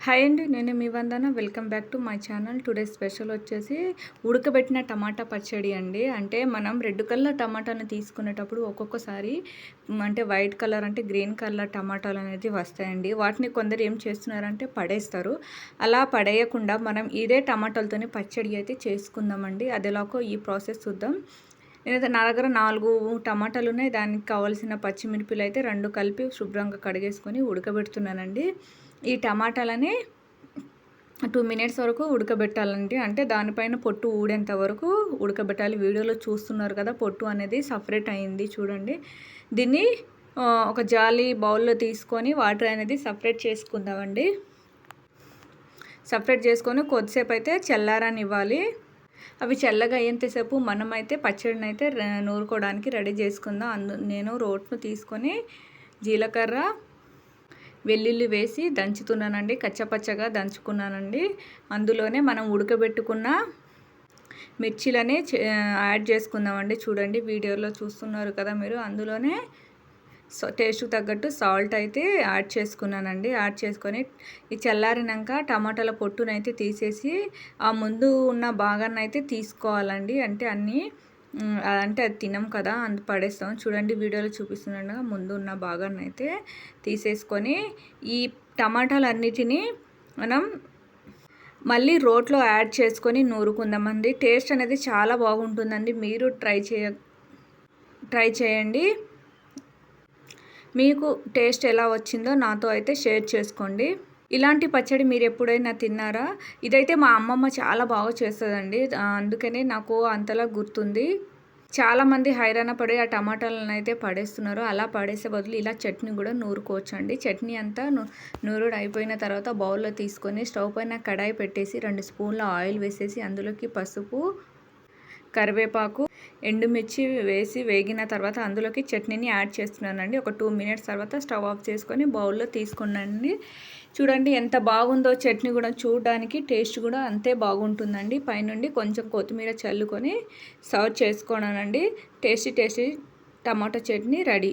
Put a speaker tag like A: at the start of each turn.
A: Hi అండి నేను మీ Vandana. Welcome back to my channel. Today special వచ్చేసి ఉడకబెట్టిన టమాటా పచ్చడి అండి. అంటే మనం రెడ్ కలర్ టమాటాను తీసుకునేటప్పుడు ఒక్కొక్కసారి అంటే వైట్ కలర్ అంటే గ్రీన్ కలర్ టమాటాలు అనేది వస్తాయండి. వాటిని కొందరు ఏం చేస్తున్నారంటే పడేస్తారు. అలా పడేయకుండా మనం ఇదే టమాటాలతోనే పచ్చడి అయితే చేసుకుందామండి. అది ఈ ప్రాసెస్ చూద్దాం. నేనైతే నా దగ్గర నాలుగు టమాటాలు ఉన్నాయి దానికి కావాల్సిన పచ్చిమిరపకాయలు అయితే రెండు కలిపి శుభ్రంగా కడిగేసుకొని ఉడకబెడుతున్నానండి. ఈ టమాటాలని టూ మినిట్స్ వరకు ఉడకబెట్టాలండి. అంటే దానిపైన పొట్టు ఊడేంత వరకు ఉడకబెట్టాలి. వీడియోలో చూస్తున్నారు కదా పొట్టు అనేది సపరేట్ అయింది చూడండి. దీన్ని ఒక జాలి బౌల్లో తీసుకొని వాటర్ అనేది సపరేట్ చేసుకుందామండి. సపరేట్ చేసుకొని కొద్దిసేపు అయితే చల్లారనివ్వాలి. అవి చల్లగా అయ్యేంతసేపు మనమైతే పచ్చడిని అయితే నూరుకోవడానికి రెడీ చేసుకుందాం. అందు నేను రోట్ను తీసుకొని జీలకర్ర వెల్లుల్లి వేసి దంచుతున్నానండి. కచ్చపచ్చగా దంచుకున్నానండి. అందులోనే మనం ఉడకబెట్టుకున్న మిర్చిలని యాడ్ చేసుకుందామండి. చూడండి వీడియోలో చూస్తున్నారు కదా మీరు. అందులోనే సో టేస్ట్కి తగ్గట్టు సాల్ట్ అయితే యాడ్ చేసుకున్నానండి. యాడ్ చేసుకొని ఈ చల్లారినాక టమాటాల పొట్టునైతే తీసేసి ఆ ముందు ఉన్న భాగాన్ని అయితే తీసుకోవాలండి. అంటే అన్నీ అంటే అది తినం కదా అందు పడేస్తాం. చూడండి వీడియోలో చూపిస్తున్నాను ముందు ఉన్న భాగాన్ని అయితే తీసేసుకొని ఈ టమాటాలన్నిటినీ మనం మళ్ళీ రోట్లో యాడ్ చేసుకొని నూరుకుందామండి. టేస్ట్ అనేది చాలా బాగుంటుందండి. మీరు ట్రై చేయ ట్రై చేయండి. మీకు టేస్ట్ ఎలా వచ్చిందో నాతో అయితే షేర్ చేసుకోండి. ఇలాంటి పచ్చడి మీరు ఎప్పుడైనా తిన్నారా? ఇదైతే మా అమ్మమ్మ చాలా బాగా చేస్తుందండి. అందుకనే నాకు అంతలా గుర్తుంది. చాలామంది హైరాణ పడి ఆ టమాటాలను అయితే పడేస్తున్నారు. అలా పడేసే బదులు ఇలా చట్నీ కూడా నూరుకోవచ్చండి. చట్నీ అంతా నూరుడు అయిపోయిన తర్వాత బౌల్లో తీసుకొని స్టవ్ పైన కడాయి పెట్టేసి రెండు స్పూన్ల ఆయిల్ వేసేసి అందులోకి పసుపు కరివేపాకు ఎండుమిర్చి వేసి వేగిన తర్వాత అందులోకి చట్నీని యాడ్ చేస్తున్నానండి. ఒక టూ మినిట్స్ తర్వాత స్టవ్ ఆఫ్ చేసుకొని బౌల్లో తీసుకున్నానండి చూడండి ఎంత బాగుందో చట్నీ కూడా. చూడడానికి టేస్ట్ కూడా అంతే బాగుంటుందండి. పైనుండి కొంచెం కొత్తిమీర చల్లుకొని serve చేసుకోనానండి tasty tasty tomato chutney ready.